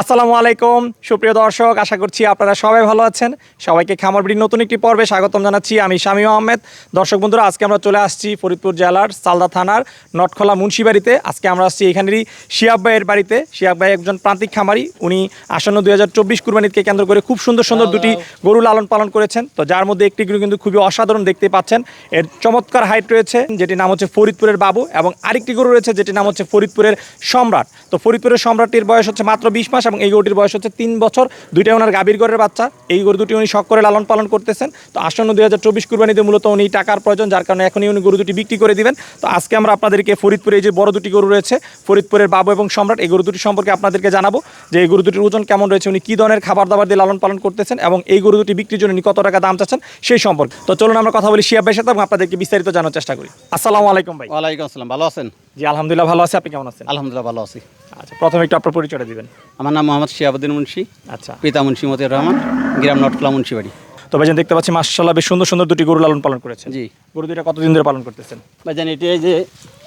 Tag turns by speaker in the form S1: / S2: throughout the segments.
S1: আসসালামু আলাইকুম। সুপ্রিয় দর্শক আশা করছি আপনারা সবাই ভালো আছেন। সবাইকে খামার বিড়ির নতুন একটি পর্বে স্বাগতম জানাচ্ছি আমি শামীম আহমেদ। দর্শক বন্ধুরা আজকে আমরা চলে আসছি ফরিদপুর জেলার সালদা থানার নটখোলা মুন্সিবাড়িতে। আজকে আমরা আসছি এখানেরই শিয়াব ভাইয়ের বাড়িতে। শিয়াব ভাই একজন প্রান্তিক খামারি। উনি আসন্ন দুই হাজার চব্বিশ কুরবানিকে কেন্দ্র করে খুব সুন্দর সুন্দর দুটি গরু লালন পালন করেছেন। তো যার মধ্যে একটি গরু কিন্তু খুবই অসাধারণ দেখতে পাচ্ছেন। এর চমৎকার হাইট রয়েছে যেটি নাম হচ্ছে ফরিদপুরের বাবু এবং আরেকটি গরু রয়েছে যেটি নাম হচ্ছে ফরিদপুরের সম্রাট। তো ফরিদপুরের সম্রাটটির বয়স হচ্ছে মাত্র বিশ মাস। এবং এই গরুটির বয়স হচ্ছে তিন বছর। দুইটাই ওনার গাভীর গরের বাচ্চা। এই গরু দুটি উনি শখ করে লালন পালন করতেছেন। তো আসন্ন দুই হাজার চব্বিশ কুরবানিতে মূলত উনি টাকার প্রয়োজন যার কারণে এখনই উনি গরু দুটি বিক্রি করে দিবেন। তো আজকে আমরা আপনাদেরকে ফরিদপুরে এই যে বড় দুটি গরু রয়েছে ফরিদপুরের বাবু এবং সম্রাট এই গরু দুটি সম্পর্কে আপনাদেরকে জানাব যে এই গরু দুটির ওজন কেমন রয়েছে উনি কী ধরনের খাবার দাবার দিয়ে লালন পালন করতেছেন এবং এই গরু দুটি বিক্রির জন্য উনি কত টাকা দাম চাচ্ছেন সেই সম্পর্কে। তো চলুন আমরা কথা বলি ভাইয়ের সাথে এবং আপনাদেরকে বিস্তারিত জানার চেষ্টা করি। আসসালামু আলাইকুম ভাই।
S2: ওয়ালাইকুম আসসালাম ভালো আছেন?
S1: জি আলহামদুলিল্লাহ ভালো আছে। আপনি কেমন আছেন?
S2: আলহামদুলিল্লাহ ভালো আছি।
S1: আচ্ছা প্রথমে একটু আপনার পরিচয়টা দিবেন।
S2: আমার নাম মোহাম্মদ শিয়াবুদ্দিন মুন্সি
S1: আচ্ছা।
S2: পিতা মুন্সি মতিউর রহমান গ্রাম নটকলা মুন্সিবাড়ি।
S1: তো ভাইজান দেখতে পাচ্ছি মার্শাল্লাহ বেশ সুন্দর সুন্দর দুটি গরু লালন পালন করেছেন।
S2: জি।
S1: গরু দুইটা কতদিন ধরে পালন করতেছেন?
S2: ভাইজান এটি এই যে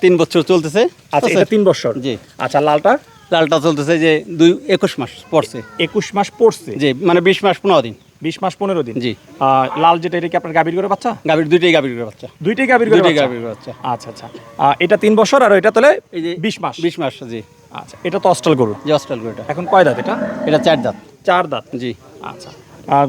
S2: তিন বছর চলতেছে।
S1: আচ্ছা এটা তিন বছর?
S2: জি।
S1: আচ্ছা লালটা?
S2: লালটা চলতেছে যে দুই একুশ মাস পড়ছে।
S1: একুশ মাস পড়ছে?
S2: জি মানে বিশ মাস পনেরো দিন।
S1: বিশ মাস পনেরো দিন?
S2: জি।
S1: লাল যেটা এটা কি আপনার গাভীর করে বাচ্চা?
S2: গাভীর দুইটাই গাভীর করে বাচ্চা।
S1: দুইটাই গাভীর করে
S2: গাভীর বাচ্চা।
S1: আচ্ছা আচ্ছা। এটা তিন বছর আর এটা তাহলে
S2: এই যে
S1: বিশ মাস?
S2: বিশ মাস জি।
S1: আচ্ছা এটা তো অস্টাল গরু।
S2: অস্ট্রাল গরুটা।
S1: এখন কয় দাঁত এটা?
S2: এটা চার দাঁত।
S1: চার দাঁত?
S2: জি।
S1: আচ্ছা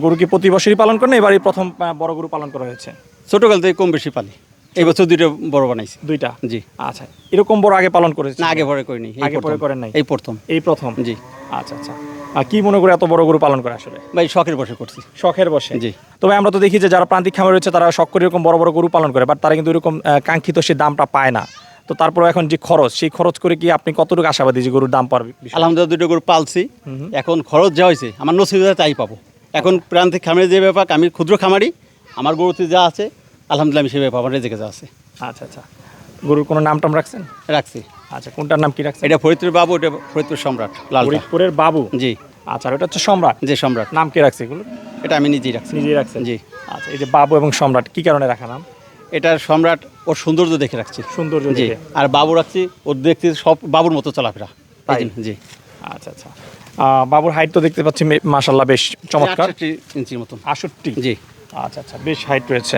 S1: গরু কি প্রতি বছরই পালন করেন এবারই প্রথম বড় গরু পালন করা হয়েছে।
S2: ছোটকাল থেকে কম বেশি পালি। এই বছর দুইটা বড় বানাইছি।
S1: দুইটা?
S2: জি।
S1: আচ্ছা এরকম বড় আগে পালন করেছে?
S2: না আগে পরে করিনি
S1: আগে পরে করেন নাই?
S2: এই প্রথম।
S1: এই প্রথম?
S2: জি।
S1: আচ্ছা আচ্ছা। আর কি মনে করে এত বড় গরু পালন করে আসলে?
S2: ভাই শখের বসে করছি।
S1: শখের বসে?
S2: জি।
S1: তবে আমরা তো দেখি যে যারা প্রান্তিক খামার রয়েছে তারা শখ করে এরকম বড় বড় গরু পালন করে বাট তারা কিন্তু এরকম কাঙ্ক্ষিত সে দামটা পায় না। তো তারপরে এখন যে খরচ সেই খরচ করে কি আপনি কতটুকু আশাবাদী যে গরুর দাম পারবে
S2: আলহামদুলিল্লাহ দুটো গরু পালছি। এখন খরচ যা হয়েছে আমার নসিবে তাই পাবো। এখন প্রান্তিক খামারের যে ব্যাপার আমি ক্ষুদ্র খামারি আমার গরুতে যা আছে আলহামদুলিল্লাহ আমি সে ব্যাপার আমার রেজেকে যা আছে।
S1: আচ্ছা আচ্ছা। গরুর কোনো নাম টাম রাখছেন?
S2: রাখছি।
S1: আচ্ছা কোনটার নাম কি রাখছেন?
S2: এটা ফরিদপুর বাবু এটা ফরিদপুর সম্রাট লালটা
S1: ফরিদপুরের বাবু?
S2: জি।
S1: আচ্ছা এটা হচ্ছে সম্রাট?
S2: যে সম্রাট।
S1: নাম কে রাখছে এগুলো?
S2: এটা আমি নিজেই রাখছি।
S1: নিজেই রাখছেন?
S2: জি।
S1: আচ্ছা এই যে বাবু এবং সম্রাট কি কারণে রাখা নাম?
S2: এটা সম্রাট ওর সৌন্দর্য দেখে রাখছি।
S1: সৌন্দর্য
S2: জি আর বাবু রাখছি ওর দেখছি সব বাবুর মতো চলাফেরা।
S1: তাই?
S2: জি।
S1: আচ্ছা আচ্ছা। বাবুর হাইট তো দেখতে পাচ্ছি মাসাল্লাহ বেশ চমৎকার।
S2: ইঞ্চির মতন।
S1: আষট্টি
S2: জি।
S1: আচ্ছা আচ্ছা বেশ হাইট রয়েছে।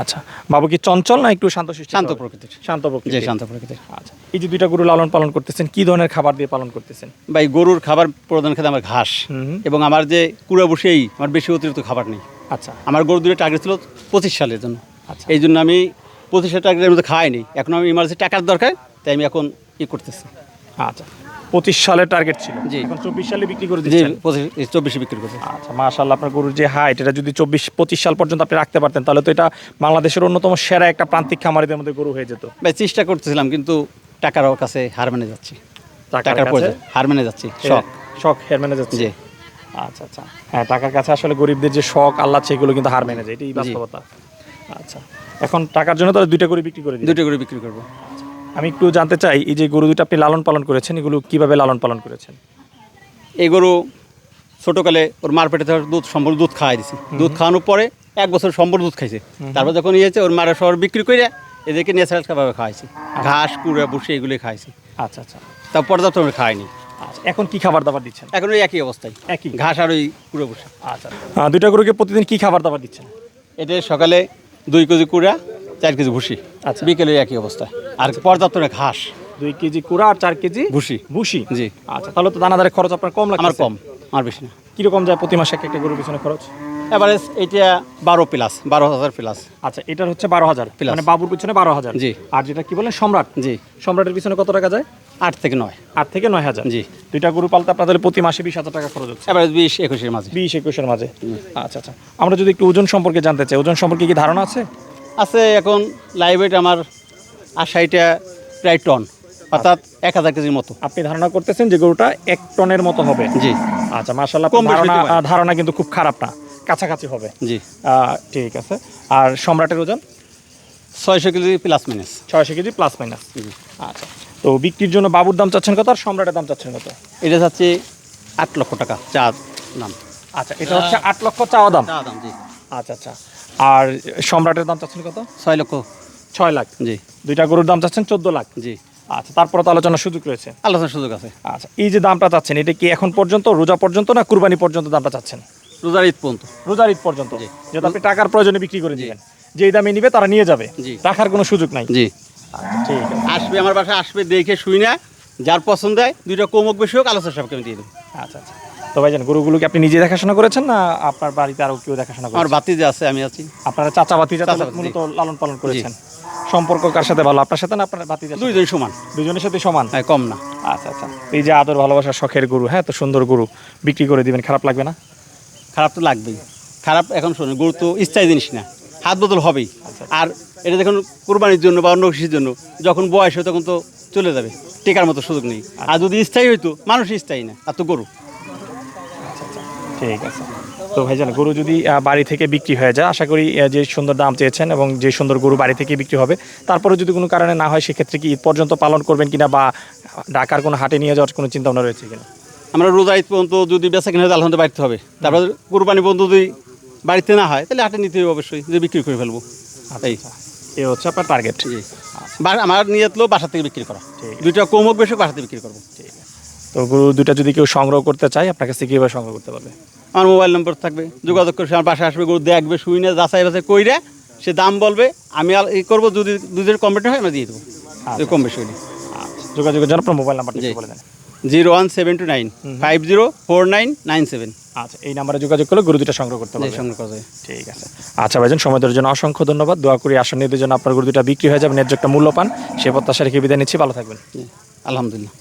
S1: আচ্ছা বাবু কি চঞ্চল না একটু শান্ত
S2: শান্ত প্রকৃতির।
S1: শান্ত
S2: জি
S1: প্রকৃতির
S2: শান্ত প্রকৃতির।
S1: আচ্ছা এই যে দুইটা গরু লালন পালন করতেছেন কি ধরনের খাবার দিয়ে পালন করতেছেন?
S2: ভাই গরুর খাবার প্রধান খেতে আমার ঘাস। এবং আমার যে কুড়া বসেই আমার বেশি অতিরিক্ত খাবার নেই।
S1: আচ্ছা।
S2: আমার গরু দুটো টার্গেট ছিল পঁচিশ সালের জন্য। এই জন্য আমি পঁচিশ সালের টার্গেটের মধ্যে খাইনি। এখন আমি ইমার্জেন্সি টাকার দরকার তাই আমি এখন ই করতেছি।
S1: আচ্ছা। পঁচিশ সালের টার্গেট ছিল।
S2: জি।
S1: এখন চব্বিশ সালে বিক্রি করে
S2: যে
S1: দিচ্ছেন?
S2: পঁচিশ চব্বিশে বিক্রি করছি
S1: আচ্ছা মাশাল্লাহ আপনার গরুর যে হাইট এটা যদি চব্বিশ পঁচিশ সাল পর্যন্ত আপনি রাখতে পারতেন তাহলে তো এটা বাংলাদেশের অন্যতম সেরা একটা প্রান্তিক খামারিদের মধ্যে গরু হয়ে যেত।
S2: ভাই চেষ্টা করতেছিলাম কিন্তু টাকার কাছে হার মেনে যাচ্ছি।
S1: টাকার
S2: টাকার প্রয়োজন হার মেনে যাচ্ছি শখ।
S1: শখ হের মেনে যাচ্ছে।
S2: জি।
S1: আচ্ছা আচ্ছা। হ্যাঁ টাকার কাছে আসলে গরিবদের যে শখ আল্লাহ সেগুলো কিন্তু হার মেনে যায় এটাই বাস্তবতা। আচ্ছা। এখন টাকার জন্য তাহলে দুইটা করে বিক্রি করে দিই
S2: দুটো করে বিক্রি করব।
S1: আমি একটু জানতে চাই এই যে গরু দুটো আপনি লালন পালন করেছেন এগুলো কীভাবে লালন পালন করেছেন?
S2: এই গরু ছোটোকালে ওর মার পেটে থেকে দুধ সম্পূর্ণ দুধ খাওয়াই দিছি। দুধ খাওয়ানোর পরে এক বছর সম্পূর্ণ দুধ খাইছে। তারপর যখন ইয়েছে ওর মারা শহর বিক্রি করে এদেরকে ন্যাচারাল খাবার খাওয়াইছি। ঘাস কুড়া বসে এগুলোই খাইছি
S1: আচ্ছা আচ্ছা।
S2: তা পর্যাপ্ত আমরা খাইনি।
S1: আচ্ছা এখন কি খাবার দাবার দিচ্ছেন?
S2: এখন ওই একই অবস্থায়।
S1: একই।
S2: ঘাস আর ওই কুড়ে বসে
S1: আচ্ছা দুইটা গরুকে প্রতিদিন কি খাবার দাবার দিচ্ছেন?
S2: এটা সকালে দুই কেজি কুড়া চার কেজি ভুসি।
S1: আচ্ছা।
S2: বিকেলে একই অবস্থা। আর পর্যাপ্ত না ঘাস
S1: দুই কেজি কুড়া আর চার কেজি
S2: ভুসি।
S1: ভুসি?
S2: জি।
S1: আচ্ছা তাহলে তো দানাদারের খরচ আপনার কম লাগে
S2: আমার কম আমার বেশি না।
S1: কীরকম যায় প্রতি মাসে একটা গরুর পিছনে খরচ?
S2: এবারে এটা বারো প্লাস বারো হাজার প্লাস
S1: আচ্ছা এটার হচ্ছে বারো হাজার
S2: Plus।
S1: মানে বাবুর পিছনে বারো হাজার।
S2: জি।
S1: আর যেটা কি বলেন সম্রাট?
S2: জি।
S1: সম্রাটের পিছনে কত টাকা যায়?
S2: আট থেকে নয়।
S1: আট থেকে নয় হাজার।
S2: জি।
S1: দুইটা গরু পালতে আপনাদের প্রতি মাসে বিশ হাজার টাকা খরচ হচ্ছে।
S2: এবারে বিশ একুশের মাঝে।
S1: বিশ একুশের মাঝে। আচ্ছা আচ্ছা। আমরা যদি একটু ওজন সম্পর্কে জানতে চাই ওজন সম্পর্কে কি ধারণা আছে?
S2: আছে এখন লাইভ ওয়েট আমার আশাইটা প্রায় টন অর্থাৎ এক হাজার কেজির মতো।
S1: আপনি ধারণা করতেছেন যে গরুটা এক টনের মতো হবে।
S2: জি।
S1: আচ্ছা। আহ, ধারণা কিন্তু খুব খারাপ না। কাছাকাছি হবে।
S2: জি।
S1: ঠিক আছে। আর সম্রাটের ওজন?
S2: ছয়শো কেজি প্লাস মাইনাস
S1: ছয়শো কেজি প্লাস মাইনাস আচ্ছা। তো বিক্রির জন্য বাবুর দাম চাচ্ছেন কত আর সম্রাটের দাম চাচ্ছেন কত?
S2: এটা যাচ্ছে আট লক্ষ টাকা চা দাম।
S1: আচ্ছা এটা হচ্ছে আট লক্ষ চাওয়া দাম?
S2: জি।
S1: আচ্ছা আচ্ছা। আর সম্রাটের দাম চাচ্ছেন কত?
S2: ছয় লক্ষ।
S1: ছয় লাখ।
S2: জি।
S1: দুইটা গরুর দাম চাচ্ছেন চোদ্দ লাখ।
S2: জি।
S1: আচ্ছা তারপরে তো আলোচনার সুযোগ রয়েছে।
S2: আলোচনার সুযোগ আছে।
S1: আচ্ছা এই যে দামটা চাচ্ছেন এটা কি এখন পর্যন্ত রোজা পর্যন্ত না কুরবানি পর্যন্ত দামটা চাচ্ছেন?
S2: রোজার ঈদ পর্যন্ত।
S1: রোজার ঈদ পর্যন্ত। যেটা আপনি টাকার প্রয়োজনে বিক্রি করে দিবেন। যেই দামে নিবে তারা নিয়ে যাবে। রাখার কোনো সুযোগ নাই।
S2: জি।
S1: ঠিক
S2: আসবে আমার বাসায় আসবে দেখে শুই না। যার পছন্দ হয় দুইটা কমক বেশি হোক আলোচনা সাহেবকে আমি দিয়ে দেবো।
S1: আচ্ছা আচ্ছা। তো ভাইজান গরুগুলোকে আপনি নিজে দেখাশোনা করেছেন না আপনার বাড়িতে আরও কেউ দেখাশোনা
S2: আমার
S1: করেছেন
S2: যে আছে আমি আছি।
S1: আপনারা চাচা মূলত লালন পালন করেছেন। সম্পর্ক কার সাথে ভালো? আপনার সাথে না আপনার বাতি
S2: দুইজন সমান।
S1: দুজনের সাথে সমান?
S2: হ্যাঁ কম না।
S1: আচ্ছা আচ্ছা। এই যে আদর ভালোবাসা শখের গরু হ্যাঁ তো সুন্দর গরু বিক্রি করে দিবেন খারাপ লাগবে না?
S2: খারাপ তো লাগবেই। খারাপ এখন শোনেন গরু তো স্থায়ী জিনিস না। হাত বদল হবেই। আর এটা দেখুন কোরবানির জন্য বা অন্য কিছুর জন্য যখন বয়স হয় তখন তো চলে যাবে টেকার মতো সুযোগ নেই। আর যদি স্থায়ী হইতো মানুষ স্থায়ী না আর তো গরু।
S1: ঠিক আছে। তো ভাইজান গরু যদি বাড়ি থেকে বিক্রি হয়ে যায় আশা করি যে সুন্দর দাম চেয়েছেন এবং যে সুন্দর গরু বাড়ি থেকে বিক্রি হবে তারপরে যদি কোনো কারণে না হয় সেক্ষেত্রে কি ঈদ পর্যন্ত পালন করবেন কিনা বা ঢাকার কোনো হাটে নিয়ে যাওয়ার কোনো চিন্তা ভাবনা রয়েছে কিনা?
S2: আমরা রোজা ঈদ পর্যন্ত যদি বেচা কিনা হয় আলহামদুলিল্লাহ বাড়িতে হবে। তারপর কোরবানি পর্যন্ত যদি বাড়িতে না হয় তাহলে হাটে নিতে হবে অবশ্যই যে বিক্রি করে ফেলব। এই।
S1: এ হচ্ছে আপনার টার্গেট
S2: আমার নিয়ে হলো বাসা থেকে বিক্রি করা। দুইটা কম হোক বেশি বাসা থেকে বিক্রি করব।
S1: তো গরু দুটা যদি কেউ সংগ্রহ করতে চায় আপনার কাছে কীভাবে সংগ্রহ করতে পারবে?
S2: আমার মোবাইল নম্বর থাকবে যোগাযোগ করে আমার বাসায় আসবে গরু দেখবে শুই না যাচাই বাছাই কইরা সে দাম বলবে আমি ই করব যদি দুধের কমপ্লিট হয় আমরা দিয়ে দেবো। যদি কম বেশি হলে
S1: আচ্ছা যোগাযোগের জন্য আপনার মোবাইল নাম্বারটা বলে দেন।
S2: Zero one seven two nine five zero four nine nine seven.
S1: আচ্ছা এই নাম্বারে যোগাযোগ করলে গরু দুটা সংগ্রহ করতে পারবে।
S2: সংগ্রহ করবে
S1: ঠিক আছে। আচ্ছা ভাইজান সময় দেওয়ার জন্য অসংখ্য ধন্যবাদ। দোয়া করি আসন নির্দের জন্য আপনার গরু দুটা বিক্রি হয়ে যাবে ন্যায্য একটা মূল্য পান। সে প্রত্যাশা রেখে বিদায় নিচ্ছি। ভালো থাকবেন।
S2: আলহামদুলিল্লাহ।